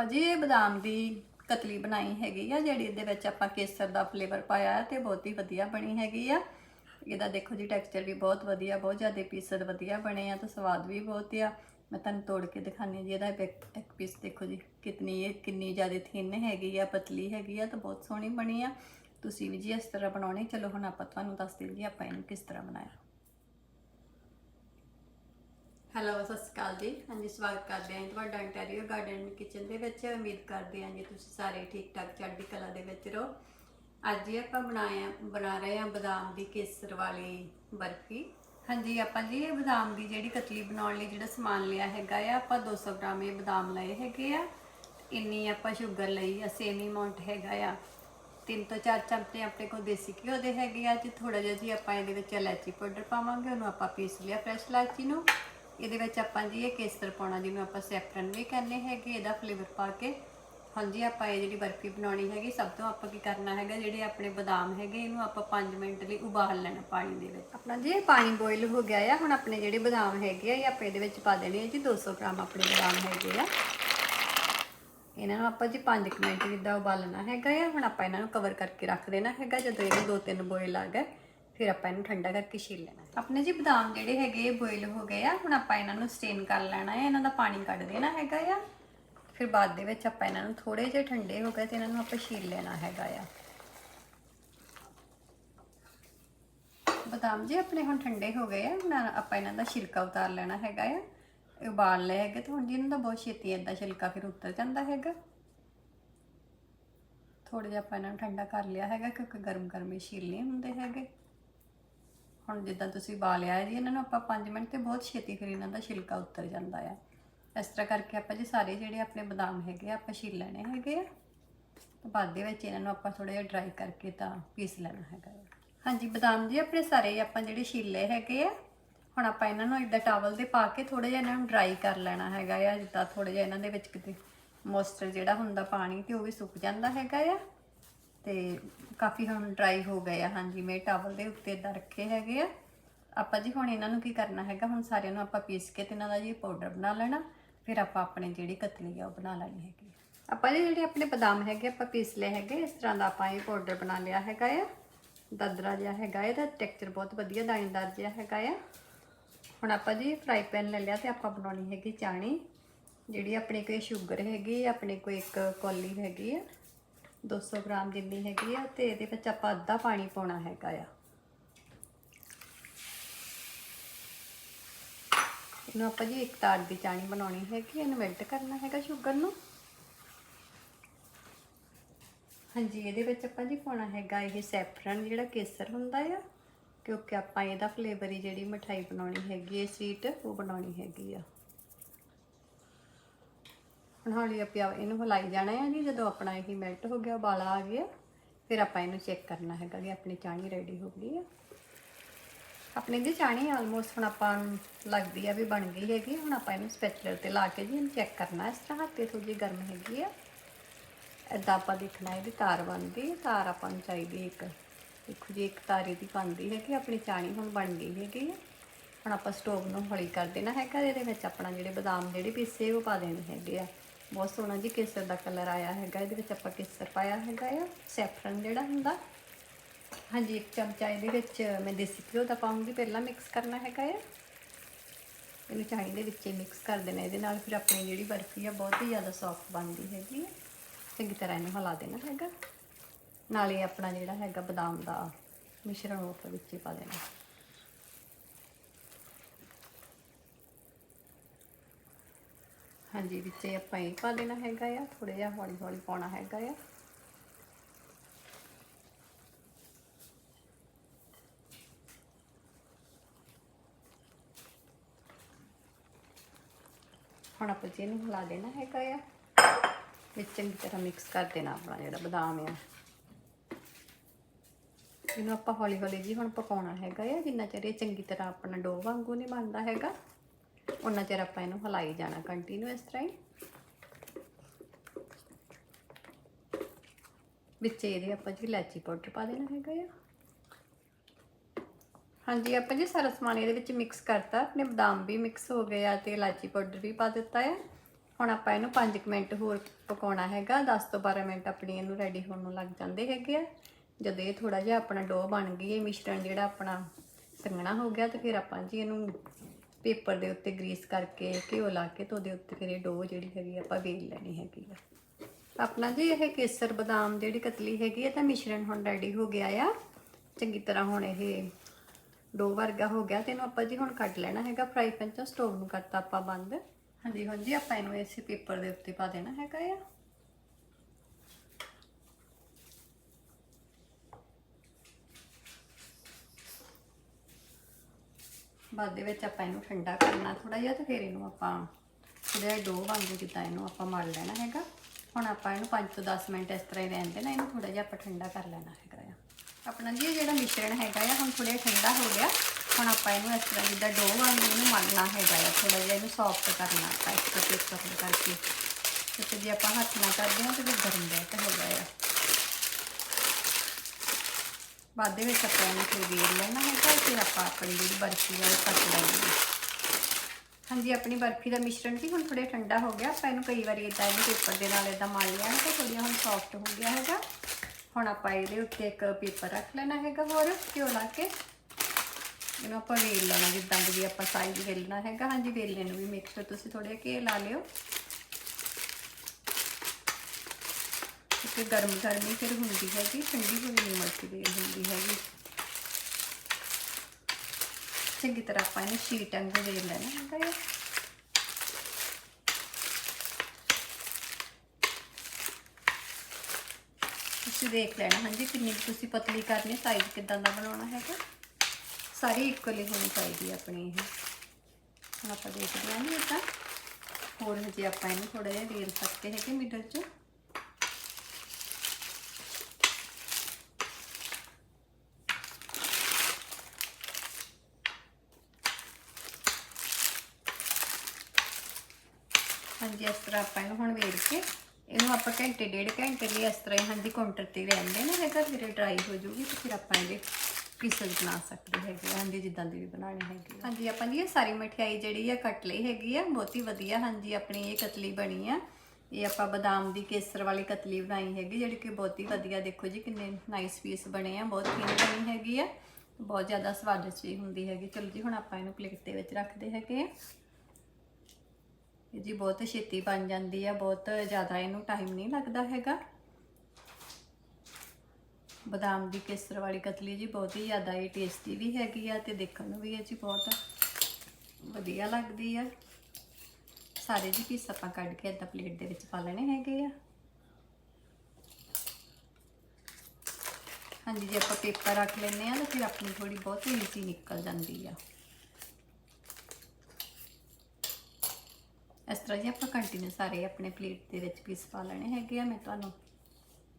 ਆਪਾਂ ਜੀ ਇਹ ਬਦਾਮ ਦੀ ਕਤਲੀ ਬਣਾਈ ਹੈਗੀ ਆ, ਜਿਹੜੀ ਇਹਦੇ ਵਿੱਚ ਆਪਾਂ ਕੇਸਰ ਦਾ ਫਲੇਵਰ ਪਾਇਆ ਹੈ ਤੇ ਬਹੁਤ ਹੀ ਵਧੀਆ ਬਣੀ ਹੈਗੀ ਆ। ਇਹਦਾ ਦੇਖੋ ਜੀ ਟੈਕਸਚਰ ਵੀ ਬਹੁਤ ਵਧੀਆ, ਬਹੁਤ ਜ਼ਿਆਦਾ ਪੀਸਡ ਵਧੀਆ ਬਣੇ ਆ ਤੇ ਸਵਾਦ ਵੀ ਬਹੁਤ ਆ। ਮੈਂ ਤੁਹਾਨੂੰ ਤੋੜ ਕੇ ਦਿਖਾਉਂਦੀ ਹਾਂ ਜੀ, ਇਹਦਾ ਇੱਕ ਇੱਕ ਪੀਸ ਦੇਖੋ ਜੀ, ਕਿਤਨੀ ਇਹ ਕਿੰਨੀ ਜ਼ਿਆਦਾ ਥਿਨ ਹੈਗੀ ਆ, ਪਤਲੀ ਹੈਗੀ ਆ ਤਾਂ ਬਹੁਤ ਸੋਹਣੀ ਬਣੀ ਆ। ਤੁਸੀਂ ਵੀ ਜੀ ਇਸ ਤਰ੍ਹਾਂ ਬਣਾਉਣੀ, ਚਲੋ ਹੁਣ ਆਪਾਂ ਤੁਹਾਨੂੰ ਦੱਸਦੇ ਹਾਂ ਜੀ ਆਪਾਂ ਇਹਨੂੰ ਕਿਸ ਤਰ੍ਹਾਂ ਬਣਾਇਆ। ਹੈਲੋ ਸਤਿ ਸ਼੍ਰੀ ਅਕਾਲ ਜੀ। ਹਾਂਜੀ, ਸਵਾਗਤ ਕਰਦੇ ਹਾਂ ਜੀ ਤੁਹਾਡਾ ਇੰਟੀਰੀਅਰ ਗਾਰਡਨ ਕਿਚਨ ਦੇ ਵਿੱਚ। ਉਮੀਦ ਕਰਦੇ ਹਾਂ ਜੀ ਤੁਸੀਂ ਸਾਰੇ ਠੀਕ ਠਾਕ ਚੜ੍ਹਦੀ ਕਲਾ ਦੇ ਵਿੱਚ ਰਹੋ। ਅੱਜ ਹੀ ਆਪਾਂ ਬਣਾਇਆ, ਬਣਾ ਰਹੇ ਹਾਂ ਬਦਾਮ ਦੀ ਕੇਸਰ ਵਾਲੀ ਬਰਫੀ। ਹਾਂਜੀ, ਆਪਾਂ ਜੀ ਇਹ ਬਦਾਮ ਦੀ ਜਿਹੜੀ ਕਤਲੀ ਬਣਾਉਣ ਲਈ ਜਿਹੜਾ ਸਮਾਨ ਲਿਆ ਹੈਗਾ ਆ, ਆਪਾਂ 200 ਗ੍ਰਾਮ ਇਹ ਬਦਾਮ ਲਏ ਹੈਗੇ ਆ। ਇੰਨੀ ਆਪਾਂ ਸ਼ੂਗਰ ਲਈ ਆ ਸੇਮ ਅਮਾਉਂਟ ਹੈਗਾ ਆ। ਤਿੰਨ ਤੋਂ ਚਾਰ ਚਮਚੇ ਆਪਣੇ ਕੋਲ ਦੇਸੀ ਘਿਓ ਦੇ ਹੈਗੇ ਆ। ਜੀ ਥੋੜਾ ਜਿਹਾ ਜੀ ਆਪਾਂ ਇਹਦੇ ਵਿੱਚ ਇਲਾਚੀ ਪਾਊਡਰ ਪਾਵਾਂਗੇ, ਉਹਨੂੰ ਆਪਾਂ ਪੀਸ ਲਿਆ ਫਰੈਸ਼ ਇਲਾਚੀ ਨੂੰ। ਇਹਦੇ ਵਿੱਚ ਆਪਾਂ ਜੀ ਇਹ ਕੇਸਰ ਪਾਉਣਾ ਜਿਹਨੂੰ ਆਪਾਂ ਸੈਫਰਨ ਵੀ ਕਹਿੰਦੇ ਹੈਗੇ, ਇਹਦਾ ਫਲੇਵਰ ਪਾ ਕੇ। ਹਾਂਜੀ, ਆਪਾਂ ਇਹ ਜਿਹੜੀ ਬਰਫੀ ਬਣਾਉਣੀ ਹੈਗੀ, ਸਭ ਤੋਂ ਆਪਾਂ ਕੀ ਕਰਨਾ ਹੈਗਾ, ਜਿਹੜੇ ਆਪਣੇ ਬਦਾਮ ਹੈਗੇ, ਇਹਨੂੰ ਆਪਾਂ 5 ਮਿੰਟ ਲਈ ਉਬਾਲ ਲੈਣਾ ਪਾਣੀ ਦੇ ਵਿੱਚ। ਆਪਣਾ ਜੀ, ਇਹ ਪਾਣੀ ਬੋਇਲ ਹੋ ਗਿਆ ਆ। ਹੁਣ ਆਪਣੇ ਜਿਹੜੇ ਬਦਾਮ ਹੈਗੇ ਆ, ਇਹ ਆਪਾਂ ਇਹਦੇ ਵਿੱਚ ਪਾ ਦੇਣੇ ਆ ਜੀ 200 ਗ੍ਰਾਮ ਆਪਣੇ ਬਦਾਮ ਹੈਗੇ ਆ। ਇਹਨਾਂ ਨੂੰ ਆਪਾਂ ਜੀ 5 ਮਿੰਟ ਜਿੱਦਾਂ ਉਬਾਲਣਾ ਹੈਗਾ ਆ। ਹੁਣ ਆਪਾਂ ਇਹਨਾਂ ਨੂੰ ਕਵਰ ਕਰਕੇ ਰੱਖ ਦੇਣਾ ਹੈਗਾ, ਜਦੋਂ ਇਹਨੂੰ ਦੋ ਤਿੰਨ ਬੋਇਲ ਆ ਗਏ। ਫਿਰ ਆਪਾਂ ਇਹਨੂੰ ਠੰਡਾ ਕਰਕੇ ਛੀਲ ਲੈਣਾ ਆਪਣੇ ਜੀ ਬਦਾਮ ਜਿਹੜੇ ਹੈਗੇ ਇਹ ਬੋਇਲ ਹੋ ਗਏ ਆ, ਹੁਣ ਆਪਾਂ ਇਹਨਾਂ ਨੂੰ ਸਟੇਨ ਕਰ ਲੈਣਾ ਹੈ, ਇਹਨਾਂ ਦਾ ਪਾਣੀ ਕੱਢ ਦੇਣਾ ਹੈਗਾ ਆ। ਫਿਰ ਬਾਅਦ ਦੇ ਵਿੱਚ ਆਪਾਂ ਇਹਨਾਂ ਨੂੰ ਥੋੜੇ ਜਿਹੇ ਠੰਡੇ ਹੋ ਗਏ ਤੇ ਇਹਨਾਂ ਨੂੰ ਆਪਾਂ ਛੀਲ ਲੈਣਾ ਹੈਗਾ ਆ। ਬਦਾਮ ਜੀ ਆਪਣੇ ਹੁਣ ਠੰਡੇ ਹੋ ਗਏ ਆ, ਹੁਣ ਆਪਾਂ ਇਹਨਾਂ ਦਾ ਛਿਲਕਾ ਉਤਾਰ ਲੈਣਾ ਹੈਗਾ ਆ। ਉਬਾਲ ਲਏ ਹੈਗੇ ਤੇ ਹੁਣ ਜੀ ਇਹਨਾਂ ਦਾ ਬਹੁਤ ਛੇਤੀ ਏਦਾਂ ਛਿਲਕਾ ਫਿਰ ਉਤਰ ਜਾਂਦਾ ਹੈਗਾ। ਥੋੜਾ ਜਿਹਾ ਆਪਾਂ ਇਹਨਾਂ ਨੂੰ ਠੰਡਾ ਕਰ ਲਿਆ ਹੈਗਾ ਕਿਉਂਕਿ ਗਰਮ ਗਰਮ ਹੀ ਹੁੰਦੇ ਹੈਗੇ। ਹੁਣ ਜਿੱਦਾਂ ਤੁਸੀਂ ਬਾਲਿਆ ਹੈ ਜੀ, ਇਹਨਾਂ ਨੂੰ ਆਪਾਂ 5 ਮਿੰਟ ਤੇ ਬਹੁਤ ਛੇਤੀ ਫਿਰ ਇਹਨਾਂ ਦਾ ਛਿਲਕਾ ਉਤਰ ਜਾਂਦਾ ਆ। ਇਸ ਤਰ੍ਹਾਂ ਕਰਕੇ ਆਪਾਂ ਜੀ ਸਾਰੇ ਜਿਹੜੇ ਆਪਣੇ ਬਦਾਮ ਹੈਗੇ ਆ, ਆਪਾਂ ਛਿੱਲ ਲੈਣੇ ਹੈਗੇ ਆ। ਤੇ ਬਾਅਦ ਦੇ ਵਿੱਚ ਇਹਨਾਂ ਨੂੰ ਆਪਾਂ ਥੋੜਾ ਜਿਹਾ ਡਰਾਈ ਕਰਕੇ ਤਾਂ ਪੀਸ ਲੈਣਾ ਹੈਗਾ ਆ। ਹਾਂਜੀ, ਬਦਾਮ ਜੀ ਆਪਣੇ ਸਾਰੇ ਆਪਾਂ ਜਿਹੜੇ ਛਿੱਲੇ ਹੈਗੇ ਆ, ਹੁਣ ਆਪਾਂ ਇਹਨਾਂ ਨੂੰ ਇਦਾਂ ਟਾਵਲ ਦੇ ਪਾ ਕੇ ਥੋੜਾ ਜਿਹਾ ਇਹਨਾਂ ਨੂੰ ਡਰਾਈ ਕਰ ਲੈਣਾ ਹੈਗਾ ਆ, ਜਿੱਦਾਂ ਥੋੜਾ ਜਿਹਾ ਇਹਨਾਂ ਦੇ ਵਿੱਚ ਕਿਤੇ ਮੋਇਸਚਰ ਜਿਹੜਾ ਹੁੰਦਾ ਪਾਣੀ ਤੇ ਉਹ ਵੀ ਸੁੱਕ ਜਾਂਦਾ ਹੈਗਾ ਆ। ਤੇ ਕਾਫੀ ਹੁਣ ਡਰਾਈ ਹੋ ਗਏ ਆ। ਹਾਂਜੀ, ਮੈਂ ਟਾਵਲ ਦੇ ਉੱਤੇ ਇਦਾਂ ਰੱਖੇ ਹੈਗੇ ਆ। ਆਪਾਂ ਜੀ ਹੁਣ ਇਹਨਾਂ ਨੂੰ ਕੀ ਕਰਨਾ ਹੈਗਾ? ਹੁਣ ਸਾਰਿਆਂ ਨੂੰ ਆਪਾਂ ਪੀਸ ਕੇ ਤੇ ਇਹਨਾਂ ਦਾ ਜੀ ਪਾਊਡਰ ਬਣਾ ਲੈਣਾ। ਫਿਰ ਆਪਾਂ ਆਪਣੇ ਜਿਹੜੀ ਕਤਲੀ ਆ ਉਹ ਬਣਾ ਲੈਣੀ ਹੈਗੀ ਆਪਾਂ ਜੀ ਜਿਹੜੇ ਆਪਣੇ ਬਦਾਮ ਹੈਗੇ, ਆਪਾਂ ਪੀਸ ਲਏ ਹੈਗੇ। ਇਸ ਤਰ੍ਹਾਂ ਦਾ ਆਪਾਂ ਇਹ ਪਾਊਡਰ ਬਣਾ ਲਿਆ ਹੈਗਾ ਆ। ਦਦਰਾ ਜਿਹਾ ਹੈਗਾ, ਇਹਦਾ ਟੈਕਸਚਰ ਬਹੁਤ ਵਧੀਆ, ਦਾਣੇਦਾਰ ਜਿਹਾ ਹੈਗਾ ਆ। ਹੁਣ ਆਪਾਂ ਜੀ ਫਰਾਈ ਪੈਨ ਲੈ ਲਿਆ ਤੇ ਆਪਾਂ ਬਣਾਉਣੀ ਹੈਗੀ ਚਾਣੀ। ਜਿਹੜੀ ਆਪਣੇ ਕੋਲ ਸ਼ੂਗਰ ਹੈਗੀ, ਆਪਣੇ ਕੋਲ ਇੱਕ ਕੌਲੀ ਹੈਗੀ ਆ। 200 ਗ੍ਰਾਮ ਜਿੰਨੀ ਹੈਗੀ ਆ ਤੇ ਇਹਦੇ ਵਿੱਚ ਆਪਾਂ ਅੱਧਾ ਪਾਣੀ ਪਾਉਣਾ ਹੈਗਾ ਆ। ਇਹਨੂੰ ਆਪਾਂ ਜੀ ਇੱਕ ਤਾਰ ਦੀ ਚਾਣੀ ਬਣਾਉਣੀ ਹੈਗੀ ਇਹਨੂੰ ਮੈਲਟ ਕਰਨਾ ਹੈਗਾ ਸ਼ੂਗਰ ਨੂੰ। ਹਾਂਜੀ, ਇਹਦੇ ਵਿੱਚ ਆਪਾਂ ਜੀ ਪਾਉਣਾ ਹੈਗਾ ਇਹ ਸੈਫਰਨ ਜਿਹੜਾ ਕੇਸਰ ਹੁੰਦਾ ਆ, ਕਿਉਂਕਿ ਆਪਾਂ ਇਹਦਾ ਫਲੇਵਰ ਹੀ ਜਿਹੜੀ ਮਠਾਈ ਬਣਾਉਣੀ ਹੈਗੀ ਹੈ ਸਵੀਟ ਉਹ ਬਣਾਉਣੀ ਹੈਗੀ ਆ। ਹੁਣ ਹੌਲੀ ਆਪਾਂ ਇਹਨੂੰ ਹਿਲਾਈ ਜਾਣਾ ਹੈ ਜੀ, ਜਦੋਂ ਆਪਣਾ ਇਹ ਮੈਲਟ ਹੋ ਗਿਆ, ਉਬਾਲਾ ਆ ਗਿਆ, ਫਿਰ ਆਪਾਂ ਇਹਨੂੰ ਚੈੱਕ ਕਰਨਾ ਹੈਗਾ ਕਿ ਆਪਣੀ ਚਾਣੀ ਰੈਡੀ ਹੋ ਗਈ ਆ। ਆਪਣੇ ਦੀ ਚਾਣੀ ਆਲਮੋਸਟ ਹੁਣ ਆਪਾਂ ਲੱਗਦੀ ਆ ਵੀ ਬਣ ਗਈ ਹੈਗੀ, ਹੁਣ ਆਪਾਂ ਇਹਨੂੰ ਸਪੈਚੂਲਰ ਤੇ ਲਾ ਕੇ ਜੀ ਇਹਨੂੰ ਚੈੱਕ ਕਰਨਾ ਇਸ ਤਰ੍ਹਾਂ ਹੱਥੇ ਥੋੜੀ ਗਰਮ ਹੈਗੀ ਆ। ਇਦਾਂ ਆਪਾਂ ਦੇਖਣਾ ਇਹਦੀ ਤਾਰ ਬਣਦੀ ਹੈ ਤਾਰ ਆਪਾਂ ਨੂੰ ਚਾਹੀਦੀ ਇੱਕ ਦੇਖੋ ਜੀ, ਇੱਕ ਤਾਰੇ ਦੀ ਬਣਦੀ ਹੈ ਕਿ ਆਪਣੀ ਚਾਣੀ ਹੁਣ ਬਣ ਗਈ ਹੈਗੀ ਆ। ਹੁਣ ਆਪਾਂ ਸਟੋਵ ਨੂੰ ਹੌਲੀ ਕਰ ਦੇਣਾ ਹੈਗਾ, ਇਹਦੇ ਵਿੱਚ ਆਪਣਾ ਜਿਹੜੇ ਬਦਾਮ, ਜਿਹੜੇ ਪੀਸੇ ਉਹ ਪਾ ਦੇਣੇ ਹੈਗੇ ਆ। ਬਹੁਤ ਸੋਹਣਾ ਜੀ ਕੇਸਰ ਦਾ ਕਲਰ ਆਇਆ ਹੈਗਾ, ਇਹਦੇ ਵਿੱਚ ਆਪਾਂ ਕੇਸਰ ਪਾਇਆ ਹੈਗਾ ਆ, ਸੈਫਰਨ ਜਿਹੜਾ ਹੁੰਦਾ। ਹਾਂਜੀ, ਇੱਕ ਚਮਚਾ ਇਹਦੇ ਵਿੱਚ ਮੈਂ ਦੇਸੀ ਘਿਓ ਦਾ ਪਾਉਂਗੀ, ਪਹਿਲਾਂ ਮਿਕਸ ਕਰਨਾ ਹੈਗਾ ਆ। ਇਹਨੂੰ ਚਾਣੀ ਦੇ ਵਿੱਚ ਹੀ ਮਿਕਸ ਕਰ ਦੇਣਾ, ਇਹਦੇ ਨਾਲ ਫਿਰ ਆਪਣੀ ਜਿਹੜੀ ਬਰਫੀ ਆ ਬਹੁਤ ਹੀ ਜ਼ਿਆਦਾ ਸੌਫਟ ਬਣਦੀ ਹੈਗੀ ਆ। ਚੰਗੀ ਤਰ੍ਹਾਂ ਇਹਨੂੰ ਹਿਲਾ ਦੇਣਾ ਹੈਗਾ। ਨਾਲੇ ਆਪਣਾ ਜਿਹੜਾ ਹੈਗਾ ਬਦਾਮ ਦਾ ਮਿਸ਼ਰਣ ਉਹ ਵਿੱਚ ਹੀ ਪਾ ਦੇਣਾ। ਹਾਂਜੀ, ਵਿੱਚ ਆਪਾਂ ਇਹ ਪਾ ਦੇਣਾ ਹੈਗਾ ਆ ਥੋੜਾ ਜਿਹਾ ਹੌਲੀ ਹੌਲੀ ਪਾਉਣਾ ਹੈਗਾ ਆ। ਹੁਣ ਆਪਾਂ ਜੀ ਇਹਨੂੰ ਹਿਲਾ ਦੇਣਾ ਹੈਗਾ ਆ, ਵਿੱਚ ਚੰਗੀ ਤਰ੍ਹਾਂ ਮਿਕਸ ਕਰ ਦੇਣਾ ਆਪਣਾ ਜਿਹੜਾ ਬਦਾਮ ਆ। ਇਹਨੂੰ ਆਪਾਂ ਹੌਲੀ ਹੌਲੀ ਜੀ ਹੁਣ ਪਕਾਉਣਾ ਹੈਗਾ ਆ, ਜਿੰਨਾ ਚਿਰ ਇਹ ਚੰਗੀ ਤਰ੍ਹਾਂ ਆਪਣਾ ਡੋ ਵਾਂਗੂ ਨਹੀਂ ਬਣਦਾ ਹੈਗਾ। ਉਹਨਾਂ ਚਿਰ ਆਪਾਂ ਇਹਨੂੰ ਹਿਲਾਈ ਜਾਣਾ ਕੰਟੀਨਿਊ ਇਸ ਤਰ੍ਹਾਂ ਹੀ। ਵਿੱਚ ਇਹਦੇ ਆਪਾਂ ਜੀ ਇਲਾਚੀ ਪਾਊਡਰ ਪਾ ਦੇਣਾ ਹੈਗਾ ਆ। ਹਾਂਜੀ, ਆਪਾਂ ਜੀ ਸਾਰਾ ਸਮਾਨ ਇਹਦੇ ਵਿੱਚ ਮਿਕਸ ਕਰਤਾ। ਆਪਣੇ ਬਦਾਮ ਵੀ ਮਿਕਸ ਹੋ ਗਏ ਆ ਤੇ ਇਲਾਚੀ ਪਾਊਡਰ ਵੀ ਪਾ ਦਿੱਤਾ ਹੈ ਹੁਣ ਆਪਾਂ ਇਹਨੂੰ 5 ਮਿੰਟ ਹੋਰ ਪਕਾਉਣਾ ਹੈਗਾ। 10 ਤੋਂ 12 ਮਿੰਟ ਆਪਣੀ ਇਹਨੂੰ ਰੈਡੀ ਹੋਣ ਨੂੰ ਲੱਗ ਜਾਂਦੇ ਹੈਗੇ ਆ। ਜਦੋਂ ਇਹ ਥੋੜਾ ਜਿਹਾ ਆਪਣਾ ਡੋ ਬਣ ਗਈ, ਇਹ ਮਿਸ਼ਰਣ ਜਿਹੜਾ ਆਪਣਾ ਸੰਘਣਾ ਹੋ ਗਿਆ ਤੇ ਫਿਰ ਆਪਾਂ ਜੀ ਇਹਨੂੰ ਪੇਪਰ ਦੇ ਉੱਤੇ ਗਰੀਸ ਕਰਕੇ ਘਿਓ ਲਾ ਕੇ ਤੇ ਉਹਦੇ ਉੱਤੇ ਫਿਰ ਇਹ ਡੋ ਜਿਹੜੀ ਹੈਗੀ ਆ ਆਪਾਂ ਵੇਲ ਲੈਣੀ ਹੈਗੀ ਆ। ਆਪਣਾ ਜੀ ਇਹ ਕੇਸਰ ਬਦਾਮ ਜਿਹੜੀ ਕਤਲੀ ਹੈਗੀ ਆ ਤਾਂ ਮਿਸ਼ਰਣ ਹੁਣ ਰੈਡੀ ਹੋ ਗਿਆ ਆ। ਚੰਗੀ ਤਰ੍ਹਾਂ ਹੁਣ ਇਹ ਡੋ ਵਰਗਾ ਹੋ ਗਿਆ ਤੇ ਇਹਨੂੰ ਆਪਾਂ ਜੀ ਹੁਣ ਕੱਢ ਲੈਣਾ ਹੈਗਾ ਫਰਾਈ ਪੈਨ ਚੋਂ ਸਟੋਵ ਨੂੰ ਕਰਤਾ ਆਪਾਂ ਬੰਦ। ਹਾਂਜੀ ਹਾਂਜੀ, ਆਪਾਂ ਇਹਨੂੰ ਇਸੇ ਪੇਪਰ ਦੇ ਉੱਤੇ ਪਾ ਦੇਣਾ ਹੈਗਾ ਆ। ਬਾਅਦ ਦੇ ਵਿੱਚ ਆਪਾਂ ਇਹਨੂੰ ਠੰਡਾ ਕਰਨਾ ਥੋੜਾ ਜਿਹਾ ਤੇ ਫਿਰ ਇਹਨੂੰ ਆਪਾਂ ਥੋੜਾ ਜਿਹਾ ਡੋ ਵਾਂਗੂ ਜਿੱਦਾਂ ਇਹਨੂੰ ਆਪਾਂ ਮਲ ਲੈਣਾ ਹੈਗਾ। ਹੁਣ ਆਪਾਂ ਇਹਨੂੰ 5 ਤੋਂ 10 ਮਿੰਟ ਇਸ ਤਰ੍ਹਾਂ ਹੀ ਰਹਿਣ ਦੇਣਾ, ਇਹਨੂੰ ਥੋੜਾ ਜਿਹਾ ਆਪਾਂ ਠੰਡਾ ਕਰ ਲੈਣਾ ਹੈਗਾ ਆ। ਆਪਣਾ ਜੀ ਇਹ ਜਿਹੜਾ ਮਿਸ਼ਰਣ ਹੈਗਾ ਆ, ਹੁਣ ਥੋੜਾ ਠੰਡਾ ਹੋ ਗਿਆ। ਹੁਣ ਆਪਾਂ ਇਹਨੂੰ ਇਸ ਤਰ੍ਹਾਂ ਜਿੱਦਾਂ ਡੋ ਵਾਂਗੂ ਇਹਨੂੰ ਮਲਣਾ ਹੈਗਾ ਆ ਥੋੜਾ ਜਿਹਾ ਇਹਨੂੰ ਸੌਫਟ ਕਰਨਾ ਆਪਾਂ ਇਸ ਤਰ੍ਹਾਂ ਪੇਪਰ ਕਰਕੇ। ਤੇ ਜੇ ਆਪਾਂ ਹੱਥ ਨਾਲ ਕਰਦੇ ਹਾਂ ਤੇ ਫਿਰ ਗਰਮ ਬਹੁਤ ਹੈਗਾ ਆ। ਬਾਅਦ ਦੇ ਵਿੱਚ ਆਪਾਂ ਇਹਨੂੰ ਫਿਰ ਵੇਲ ਲੈਣਾ ਹੈਗਾ ਫਿਰ ਆਪਾਂ ਆਪਣੀ ਜਿਹੜੀ ਬਰਫੀ ਆ ਉਹ ਕੱਟ ਲੈਣੀ ਹੈ ਹਾਂਜੀ, ਆਪਣੀ ਬਰਫੀ ਦਾ ਮਿਸ਼ਰਣ ਜੀ ਹੁਣ ਥੋੜਾ ਠੰਡਾ ਹੋ ਗਿਆ। ਆਪਾਂ ਇਹਨੂੰ ਕਈ ਵਾਰੀ ਇਦਾਂ ਇਹਨੂੰ ਪੇਪਰ ਦੇ ਨਾਲ ਇਦਾਂ ਮਲ ਲਿਆ ਤੇ ਥੋੜ੍ਹਾ ਹੁਣ ਸੌਫਟ ਹੋ ਗਿਆ ਹੈਗਾ। ਹੁਣ ਆਪਾਂ ਇਹਦੇ ਉੱਤੇ ਇੱਕ ਪੇਪਰ ਰੱਖ ਲੈਣਾ ਹੈਗਾ ਹੋਰ, ਘਿਓ ਲਾ ਕੇ। ਇਹਨੂੰ ਆਪਾਂ ਵੇਲ ਲੈਣਾ, ਜਿੱਦਾਂ ਦੀ ਵੀ ਆਪਾਂ ਸਾਈਜ਼ ਵੇਲਣਾ ਹੈਗਾ। ਹਾਂਜੀ ਵੇਲਣੇ ਨੂੰ ਵੀ ਮਿਕਸ ਸ਼ੋਰ ਤੁਸੀਂ ਥੋੜੇ ਘੇ ਲਾ ਲਿਓ। ਕਿ ਗਰਮ ਗਰਮੀ ਫਿਰ ਹੁੰਦੀ ਹੈਗੀ, ਠੰਡੀ ਹੋਈ ਨਹੀਂ ਮਰਜ਼ੀ ਵੇਲ ਹੁੰਦੀ ਹੈਗੀ। ਚੰਗੀ ਤਰ੍ਹਾਂ ਆਪਾਂ ਇਹਨੂੰ ਸ਼ੀਟ ਵਾਂਗੂ ਵੇਲ ਲੈਣਾ ਹੈਗਾ ਹੈ। ਤੁਸੀਂ ਦੇਖ ਲੈਣਾ, ਹਾਂਜੀ, ਕਿੰਨੀ ਕੁ ਤੁਸੀਂ ਪਤਲੀ ਕਰਨੀ ਸਾਈਜ਼ ਕਿਦਾਂ ਦਾ ਬਣਾਉਣਾ ਹੈਗਾ। ਸਾਰੀ ਇਕੁਅਲੀ ਹੋਣੀ ਚਾਹੀਦੀ ਹੈ ਆਪਣੀ ਇਹ। ਹੁਣ ਆਪਾਂ ਦੇਖਦੇ ਹਾਂ ਜੀ ਇਦਾਂ ਹੋਰ ਹਜੇ ਆਪਾਂ ਇਹਨੂੰ ਥੋੜਾ ਜਿਹਾ ਵੇਲ ਸਕਦੇ ਹੈਗੇ ਮਿਡਲ 'ਚ। ਹਾਂਜੀ ਇਸ ਤਰ੍ਹਾਂ ਆਪਾਂ ਇਹਨੂੰ ਹੁਣ ਵੇਲ ਕੇ ਇਹਨੂੰ ਆਪਾਂ ਘੰਟੇ, ਡੇਢ ਘੰਟੇ ਲਈ ਇਸ ਤਰ੍ਹਾਂ ਹੀ ਹਾਂਜੀ ਕਾਊਂਟਰ ਤੇ ਰਹਿਣ ਦੇਣਾ ਹੈਗਾ ਫਿਰ ਡਰਾਈ ਹੋ ਜਾਊਗੀ ਤੇ ਫਿਰ ਆਪਾਂ ਇਹਦੇ ਪੀਸਸ ਬਣਾ ਸਕਦੇ ਹੈਗੇ ਹਾਂ ਹਾਂਜੀ ਜਿੱਦਾਂ ਦੀ ਵੀ ਬਣਾਣੀ ਹੈਗੀ ਹਾਂਜੀ ਆਪਾਂ ਜੀ ਇਹ ਸਾਰੀ ਮਠਿਆਈ ਜਿਹੜੀ ਆ ਕੱਟ ਲਈ ਹੈਗੀ ਆ, ਬਹੁਤ ਹੀ ਵਧੀਆ ਹਾਂਜੀ ਆਪਣੀ ਇਹ ਕਤਲੀ ਬਣੀ ਆ। ਇਹ ਆਪਾਂ ਬਦਾਮ ਦੀ ਕੇਸਰ ਵਾਲੀ ਕਤਲੀ ਬਣਾਈ ਹੈਗੀ, ਜਿਹੜੀ ਕਿ ਬਹੁਤ ਹੀ ਵਧੀਆ ਦੇਖੋ ਜੀ ਕਿੰਨੇ ਨਾਈਸ ਪੀਸ ਬਣੇ ਆ, ਬਹੁਤ ਥੀਨ ਬਣੀ ਹੈਗੀ ਆ, ਬਹੁਤ ਜ਼ਿਆਦਾ ਸਵਾਦਿਸ਼ਟ ਵੀ ਹੁੰਦੀ ਹੈਗੀ। ਚਲੋ ਜੀ ਹੁਣ ਆਪਾਂ ਇਹਨੂੰ ਪਲੇਟ ਦੇ ਵਿੱਚ ਰੱਖਦੇ ਹੈਗੇ ਆ। ਜੀ ਬਹੁਤ ਛੇਤੀ ਬਣ ਜਾਂਦੀ ਆ, ਬਹੁਤ ਜ਼ਿਆਦਾ ਇਹਨੂੰ ਟਾਈਮ ਨਹੀਂ ਲੱਗਦਾ ਹੈਗਾ। ਬਦਾਮ ਦੀ ਕੇਸਰ ਵਾਲੀ ਕਤਲੀ ਜੀ ਬਹੁਤ ਹੀ ਜ਼ਿਆਦਾ ਇਹ ਟੇਸਟੀ ਵੀ ਹੈਗੀ ਆ ਤੇ ਦੇਖਣ ਨੂੰ ਵੀ ਇਹ ਜੀ ਬਹੁਤ ਵਧੀਆ ਲੱਗਦੀ ਆ। ਸਾਰੇ ਜੀ ਪੀਸ ਆਪਾਂ ਕੱਢ ਕੇ ਏਦਾਂ ਪਲੇਟ ਦੇ ਵਿੱਚ ਪਾ ਲੈਣੇ ਹੈਗੇ ਆ। ਹਾਂਜੀ, ਜੇ ਆਪਾਂ ਪੇਪਰ ਰੱਖ ਲੈਨੇ ਆ ਤਾਂ ਫਿਰ ਆਪਣੀ ਥੋੜੀ ਬਹੁਤ ਈਜ਼ੀ ਨਿਕਲ ਜਾਂਦੀ ਆ। ਇਸ ਤਰ੍ਹਾਂ ਜੀ ਆਪਾਂ ਕੰਟੀਨਿਊ ਸਾਰੇ ਆਪਣੇ ਪਲੇਟ ਦੇ ਵਿੱਚ ਪੀਸ ਪਾ ਲੈਣੇ ਹੈਗੇ ਆ, ਮੈਂ ਤੁਹਾਨੂੰ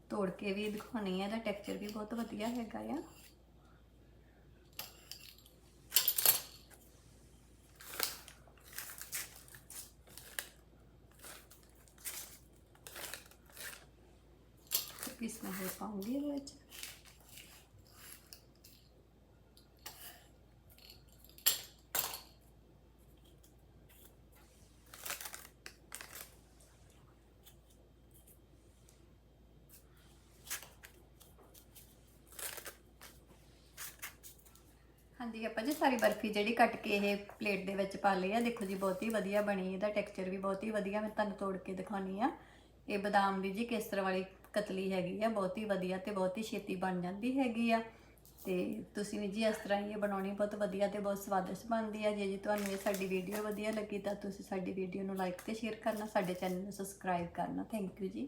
ਤੋੜ ਕੇ ਵੀ ਦਿਖਾਉਣੀ ਆ, ਇਹਦਾ ਟੈਕਸਚਰ ਵੀ ਬਹੁਤ ਵਧੀਆ ਹੈਗਾ ਆ। ਪੀਸ ਮੈਂ ਹੋਰ ਪਾਉਂਗੀ ਇਹਦੇ ਵਿੱਚ। ਹਾਂਜੀ ਆਪਾਂ ਜੀ ਸਾਰੀ ਬਰਫੀ ਜਿਹੜੀ ਕੱਟ ਕੇ ਇਹ ਪਲੇਟ ਦੇ ਵਿੱਚ ਪਾ ਲਈ ਆ। ਦੇਖੋ ਜੀ, ਬਹੁਤ ਹੀ ਵਧੀਆ ਬਣੀ। ਇਹਦਾ ਟੈਕਸਚਰ ਵੀ ਬਹੁਤ ਹੀ ਵਧੀਆ। ਮੈਂ ਤੁਹਾਨੂੰ ਤੋੜ ਕੇ ਦਿਖਾਉਣੀ ਆ। ਇਹ ਬਦਾਮ ਵੀ ਜੀ ਕੇਸਰ ਵਾਲੀ ਕਤਲੀ ਹੈਗੀ ਆ। ਬਹੁਤ ਹੀ ਵਧੀਆ ਤੇ ਬਹੁਤ ਹੀ ਛੇਤੀ ਬਣ ਜਾਂਦੀ ਹੈਗੀ ਆ। ਤੇ ਤੁਸੀਂ ਵੀ ਜੀ ਇਸ ਤਰ੍ਹਾਂ ਹੀ ਇਹ ਬਣਾਉਣੀ ਬਹੁਤ ਵਧੀਆ ਤੇ ਬਹੁਤ ਸਵਾਦਿਸ਼ਟ ਬਣਦੀ ਆ। ਜੇ ਜੀ ਤੁਹਾਨੂੰ ਇਹ ਸਾਡੀ ਵੀਡੀਓ ਵਧੀਆ ਲੱਗੀ ਤਾਂ ਤੁਸੀਂ ਸਾਡੀ ਵੀਡੀਓ ਨੂੰ ਲਾਈਕ ਤੇ ਸ਼ੇਅਰ ਕਰਨਾ, ਸਾਡੇ ਚੈਨਲ ਨੂੰ ਸਬਸਕ੍ਰਾਈਬ ਕਰਨਾ। ਥੈਂਕ ਯੂ ਜੀ।